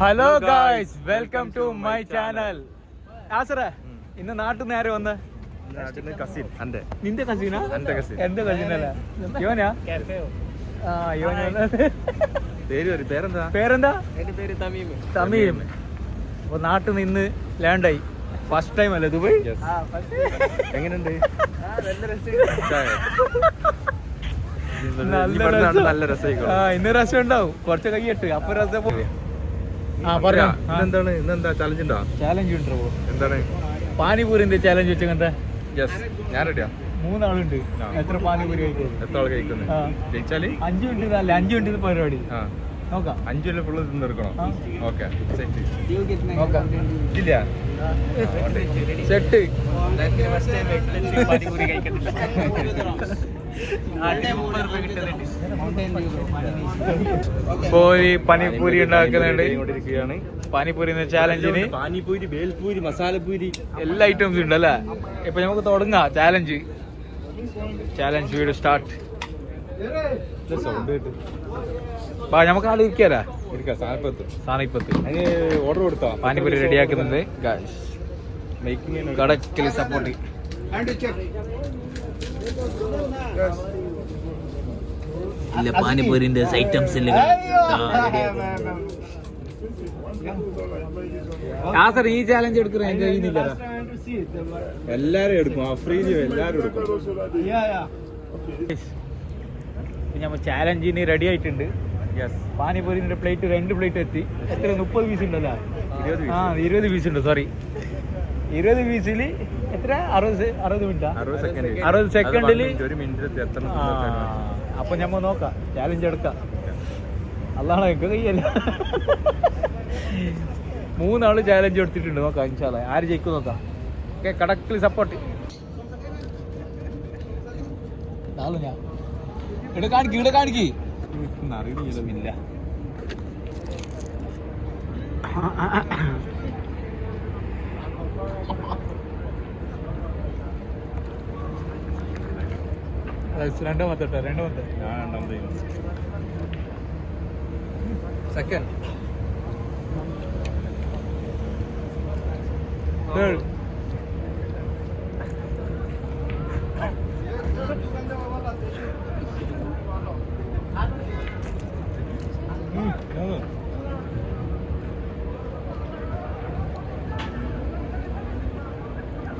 Hello guys welcome to my channel ആസറേ ഇന്ന് നാട്ടിൽ നേരെ വന്ന്? കസിൻ അന്റെ. നിന്റെ കസീന എന്റെ കസീനല്ലേ യോനാ? ആ യോനാ. പേരെന്താ? പേരെന്താ? എന്റെ പേര് തമീം. തമീം. അപ്പൊ നാട്ടിൽ നിന്ന് ലാൻഡായി. ഫസ്റ്റ് ടൈം അല്ലേ ദുബായ്. എങ്ങനെയുണ്ട്? നല്ല രസം. ആ ഇന്ന് രസം ഉണ്ടാവും. കുറച്ച് കൈ ഇട്ട്. അപ്പൊ രസം ഇന്നെന്താ ചലഞ്ച് ഉണ്ടോ ചാലഞ്ച് ഉണ്ടോ എന്താണ് പാനിപൂരിന്റെ ചാലഞ്ച് വെച്ചങ്ങനത്തെ യെസ് ഞാൻ റെഡിയാ മൂന്നാളുണ്ട്. എത്ര പാനിപൂരി കഴിക്കുന്നത് എത്ര ആൾ കഴിക്കുന്നത്. ജയിച്ചാൽ അഞ്ച് മിനിറ്റ് അല്ല അഞ്ചു മിനിറ്റ് പരിപാടി നോക്കാം അഞ്ചു കൊല്ലം ഫുള്ള് തിന്നെടുക്കണം ആ. ഓക്കെ സെറ്റ് ഇല്ല സെറ്റ് ഇപ്പോ ഈ പനിപൂരി ഉണ്ടാക്കുന്നുണ്ട്. പാനിപ്പൂരി പാനിപൂരി എന്ന ചാലഞ്ചിന് പാനിപൂരി ബേൽപൂരി മസാലപൂരി എല്ലാ ഐറ്റംസും ഉണ്ട് അല്ലേ? ഇപ്പൊ നമുക്ക് തുടങ്ങാം. ചാലഞ്ച് ചാലഞ്ച് വീഡിയോ സ്റ്റാർട്ട് നമുക്ക് ആൾ ഇരിക്കാലാ? സാനിപ്പത്ത് ഓർഡർ കൊടുത്താ? പാനിപൂരി റെഡിയാക്കുന്നുണ്ട് മേക്കിംഗ് കടക്കിൽ സപ്പോർട്ട് ഇല്ല പാനിപൂരിന്റെ ഐറ്റംസ് സാർ ഈ ചാലഞ്ച് എടുക്കുന്ന എന്റെ കഴിയുന്നില്ല എല്ലാരും എടുക്കും. അഫ്രീദി എല്ലാരും എടുക്കും. നമ്മൾ ചാലഞ്ചിന് റെഡി ആയിട്ടുണ്ട്. യെസ് പാനിപൂരിന്റെ പ്ലേറ്റ് രണ്ട് പ്ലേറ്റ് എത്തി. എത്ര? മുപ്പത് പീസ് ഉണ്ടല്ലോ. ആ ഇരുപത് പീസ് ഉണ്ട് സോറി ഇരുപത് പീസിൽ എത്ര? അറുപത് അറുപത് മിനിറ്റാ അറുപത് സെക്കൻഡ് ഒരു മിനിറ്റ് എത്ര ആ, അപ്പൊ ഞമ്മ നോക്കാം. ചാലഞ്ച് എടുക്കാം. അതാണ് എനിക്ക് കയ്യല്ല. മൂന്നാൾ ചാലഞ്ച് എടുത്തിട്ടുണ്ട്. നോക്കാം ഇൻഷാല്ല ആര് ജയിക്കും നോക്കാം. ഓക്കെ കടക്കിൽ സപ്പോർട്ട് നാളെ ഞാൻ. ഇവിടെ കാണിക്ക് ഇവിടെ കാണിക്ക്. അറിയില്ല രണ്ടാമത്തെ കേട്ടോ രണ്ടാമത്തെ ഞാൻ രണ്ടാമത് സെക്കൻഡ് തേർഡ്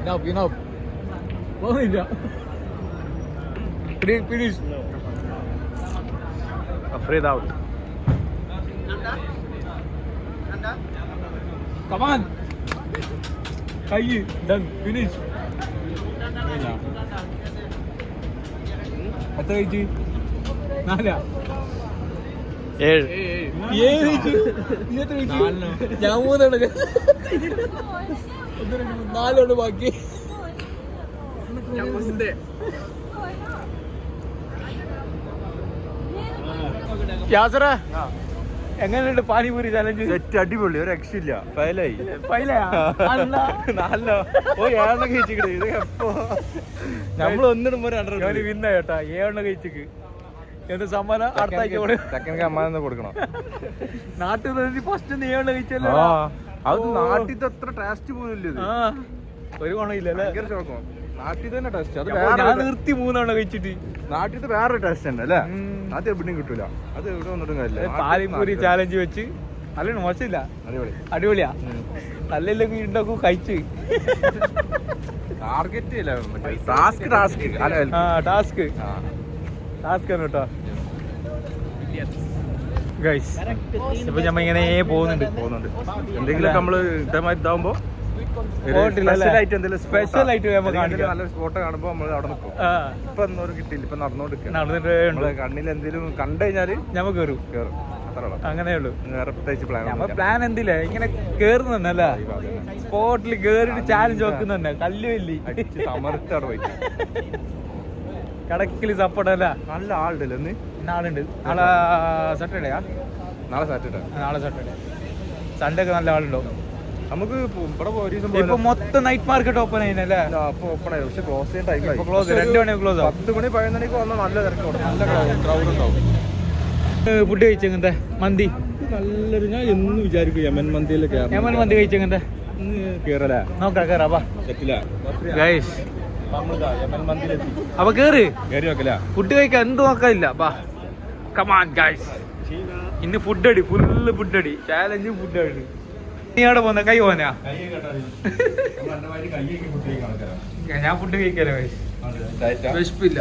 Enough, enough. പോകുന്നില്ല finish Afrid out come on കൈ ഡൺ ഫിനിഷ് എത്ര കഴിച്ച് നാലാ ഏഴ് ഏഴ് ഞാൻ മൂന്നെണ്ണം നാലെണ്ണം ബാക്കി യാസറ എങ്ങനെയുണ്ട് പാനിപൂരി ചലഞ്ച് സെറ്റ് അടിപൊളി ഒരു രക്ഷയില്ല ഫയലായി. നാലോ ഓ ഏഴെണ്ണം കഴിച്ചിട്ട് ഇത് എപ്പോ? നമ്മൾ ഒന്നിടുമ്പോ രണ്ടര വിന്ന കേട്ടാ. ഏഴെണ്ണം കഴിച്ചിക്ക്. എന്ത് സമ്മാനം? അടുത്ത ആഴ്ച സെക്കൻഡ് അമ്മാനെ കൊടുക്കണം. നാട്ടിൽ നിന്ന് ഫസ്റ്റ് നീ ഏഴെണ്ണം കഴിച്ചല്ലോ? അത്. നാട്ടിൽ അത്ര ടേസ്റ്റ് പോലും ഇല്ല ഒരു ഗുണമില്ല ഭയങ്കര ഷോക്കും നാട്ടിൽ തന്നെ ടേസ്റ്റ് അത് ഞാൻ നിർത്തി മൂന്നാണ് കഴിച്ചിട്ട്. നാട്ടിൽ വേറൊരു ടേസ്റ്റ് തന്നെ അല്ലേ. അത് എവിടെയും കിട്ടൂല. അത് എവിടെ വന്നിട്ടും കാര്യമില്ല. പാലിപ്പൂരി ചാലഞ്ച് വെച്ച്. നല്ല മോശമില്ല. അടിപൊളി. അടിപൊളിയാ. നല്ലെല്ലാം ഉണ്ടാക്കും കഴിച്ച്. ടാർഗറ്റ് ടാസ്ക് ടാസ്ക് ആ ടാസ്ക് ടാസ്ക് ആണ് കേട്ടോ. ഗൈസ് ഇപ്പൊ ഞമ്മ ഇങ്ങനെ പോകുന്നുണ്ട്. പോകുന്നുണ്ട്. എന്തെങ്കിലും നമ്മൾ ഇതേമാതിരി സ്പെഷ്യൽ ആയിട്ട് സ്പോട്ട് കാണുമ്പോൾ നമ്മൾ അവിടെ നിൽക്കും ആ. ഇപ്പൊ ഒന്നും കിട്ടിയില്ല ഇപ്പൊ നടന്നോണ്ടിരിക്കുക നടന്നിട്ട് നമ്മൾ കണ്ണിൽ എന്തെങ്കിലും കണ്ടു കഴിഞ്ഞാൽ ഞമ്മ പ്ലാൻ എന്തില്ല? ഇങ്ങനെ കേറുന്നല്ല സ്പോട്ടിൽ കേറിട്ട് ചാലഞ്ച് വെക്കുന്നെ കല്ലുവല്ലി അടിച്ച് സമർത്ത് അവിടെ പോയി. കടക്കിൽ സപ്പോർട്ട് അല്ല? നല്ല ആളുണ്ടല്ലോ ഇന്ന്. നാളുണ്ട് നാളെ സാറ്റർഡേയാ നാളെ സാറ്റർഡേ നാളെ സാറ്റർഡേ സൺഡേ ഒക്കെ നല്ല ആളുണ്ടോ? നമുക്ക് ഇവിടെ ഒരു ദിവസം ഇപ്പൊ? മൊത്തം നൈറ്റ് മാർക്കറ്റ് ഓപ്പൺ ചെയ്യുന്നല്ലേ അല്ലേ? അപ്പൊ ഓപ്പൺ ആയി. പക്ഷെ ക്ലോസ് ചെയ്യാൻ ടൈം close, രണ്ട് മണി ക്ലോസ്. പത്ത് മണി പതിനൊന്ന് മണിക്ക് വന്നാൽ നല്ല തിരക്കോട്ടെ നല്ല ക്രൗഡ് ഉണ്ടാവും. ഫുഡ് കഴിച്ചെങ്ങനത്തെ? മന്തി? നല്ലൊരു ഞാൻ എന്ന് വിചാരിക്കും യമൻ മന്തിയിൽ യമൻ മന്തി കഴിച്ചെങ്ങനെ കേറല. നോക്കാം കേറാ വാ. ഗൈസ് അപ്പൊ കേറ്. കേറി ഫുഡ് കഴിക്കാൻ എന്ത് നോക്കാനില്ല ബാ കമാൻ ഗൈസ് ഇന്ന് ഫുഡ് അടി ഫുള്ള് ഫുഡ് അടി. ചാലഞ്ചും ഫുഡ് അടി നീ അവിടെ പോന്ന? കൈ പോനാ ഞാൻ ഫുഡ് കഴിക്കാലോ വിശപ്പില്ല.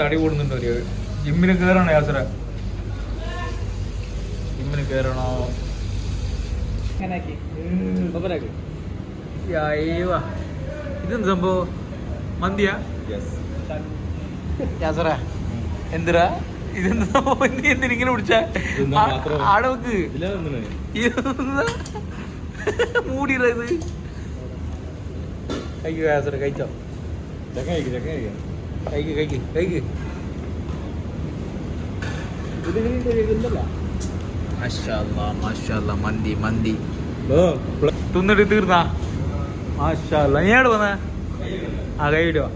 തടി കൂടുന്നുണ്ട് ഒരു. ജിമ്മിന് കേറണോ യാത്ര ജിമ്മിന് കേറണോ? ഇതെന്ത് സംഭവം? മന്തിയാ? യാസറ എന്തിരാ? ഇതെന്താ പിടിച്ച? ആടവക്ക് മൂടിയത് കഴിച്ചോ. കഴിക്കും ചക്ക കഴിക്കാം. കഴിക്ക് കഴിക്ക് കഴിക്ക്. മന്തി മന്തി. തിന്നിട്ട് തീർന്നാ? മാഷല്ല. വന്ന? ആ കൈയിടുവാ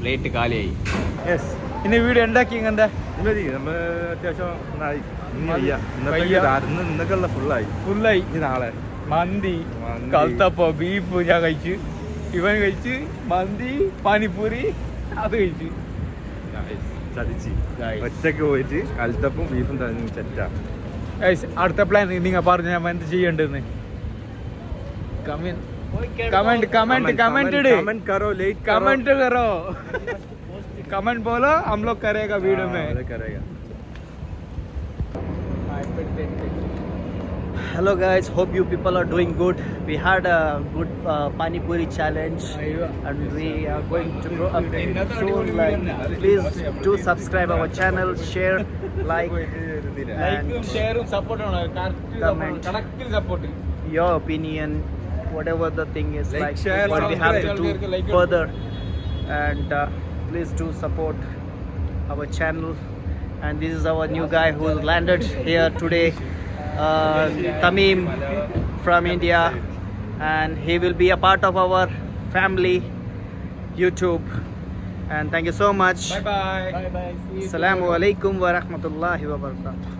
പ്ലേറ്റ് കാലിയായി. യെസ് ഇനി വീഡിയോ ഉണ്ടാക്കി ഇങ്ങനത്തെ നമ്മൾ നാളെ. മന്തി കൽത്തപ്പ ബീഫ് ഞാൻ കഴിച്ചു. ഇവൻ കഴിച്ച്. മന്തി പാനിപ്പൂരി അത് കഴിച്ചു. ഒറ്റയ്ക്ക് പോയിട്ട് കൽത്തപ്പും ബീഫും തന്നെ സെറ്റാ അടുത്ത പ്ലാൻ നിങ്ങൾ പറഞ്ഞ ഞാൻ എന്ത് ചെയ്യണ്ടെന്ന് comment comment comment comment comment കറോ late comment കറോ. कमेंट बोलो हम लोग करेगा वीडियो हाँ, में। Hello guys hope you people are doing good we had a good pani puri challenge and we are going to grow up soon like please do subscribe our channel share like like share support comment connecting support your opinion whatever the thing is like, like share, what we have to do please do support our channel. And this is our new guy who landed here today, uh, Tamim from India, and he will be a part of our family YouTube. And thank you so much. Bye bye Assalamu alaikum wa rahmatullahi wa barakatuh.